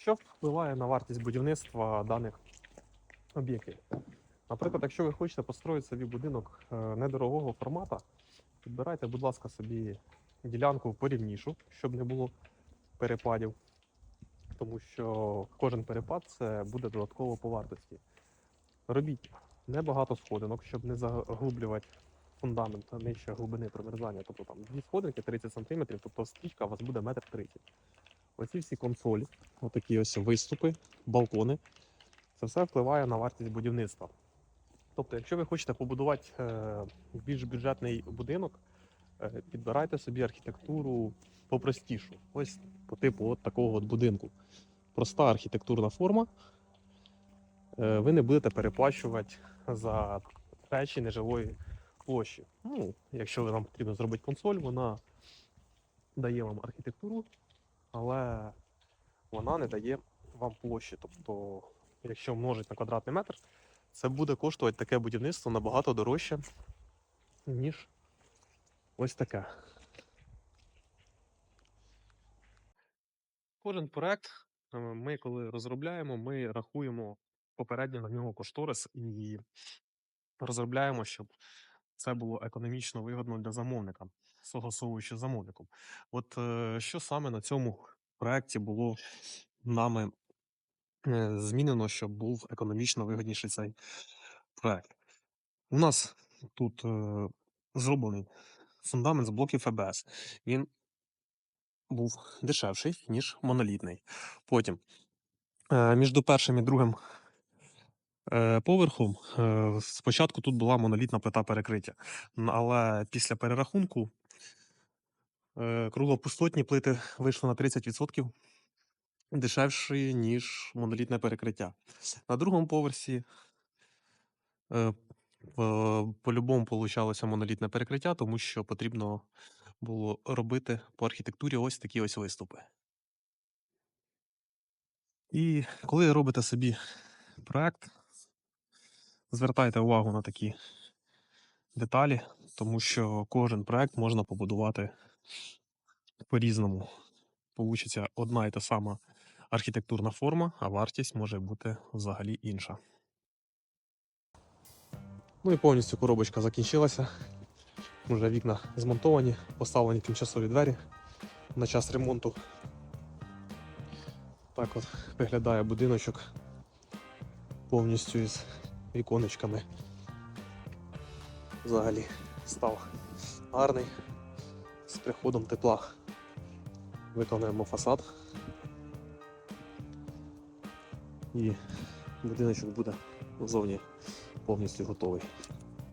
Що впливає на вартість будівництва даних об'єктів? Наприклад, якщо ви хочете построїти собі будинок е, недорогого формату, підбирайте, будь ласка, собі ділянку порівнішу, щоб не було перепадів. Тому що кожен перепад це буде додатково по вартості. Робіть небагато сходинок, щоб не заглублювати фундамент нижче глибини промерзання. Тобто там дві сходинки 30 см, тобто стічка у вас буде метр 30 Оці всі консолі, отакі ось виступи, балкони. Це все впливає на вартість будівництва. Тобто, якщо ви хочете побудувати е, більш бюджетний будинок, е, підбирайте собі архітектуру попростішу. Ось по типу от такого от будинку. Проста архітектурна форма. Е, ви не будете переплачувати за речі неживої площі. Ну, якщо вам потрібно зробити консоль, вона дає вам архітектуру, але вона не дає вам площі. Тобто, якщо множить на квадратний метр, це буде коштувати таке будівництво набагато дорожче, ніж ось таке. Кожен проект е, ми, коли розробляємо, ми рахуємо попередньо на нього кошторис і розробляємо, щоб це було економічно вигодно для замовника, согласовуючи замовником. От е, що саме на цьому проекті було нами е, змінено, щоб був економічно вигідніший цей проект? У нас тут е, зроблений фундамент з блоків ФБС. Він був дешевший, ніж монолітний. Потім між першим і другим поверхом е, спочатку тут була монолітна плита перекриття. Але після перерахунку е, круглопустотні плити вийшли на 30% дешевші, ніж монолітне перекриття. На другому поверсі е, по- по-любому получалося монолітне перекриття, тому що потрібно було робити по архітектурі ось такі ось виступи. І коли робите собі проект, звертайте увагу на такі деталі, тому що кожен проект можна побудувати по-різному. Получиться одна і та сама архітектурна форма, а вартість може бути взагалі інша. Ну і повністю коробочка закінчилася. Уже вікна змонтовані, поставлені тимчасові двері на час ремонту. Так от виглядає будиночок повністю із віконечками. Взагалі став гарний. З приходом тепла виконуємо фасад. І будиночок буде зовні повністю готовий.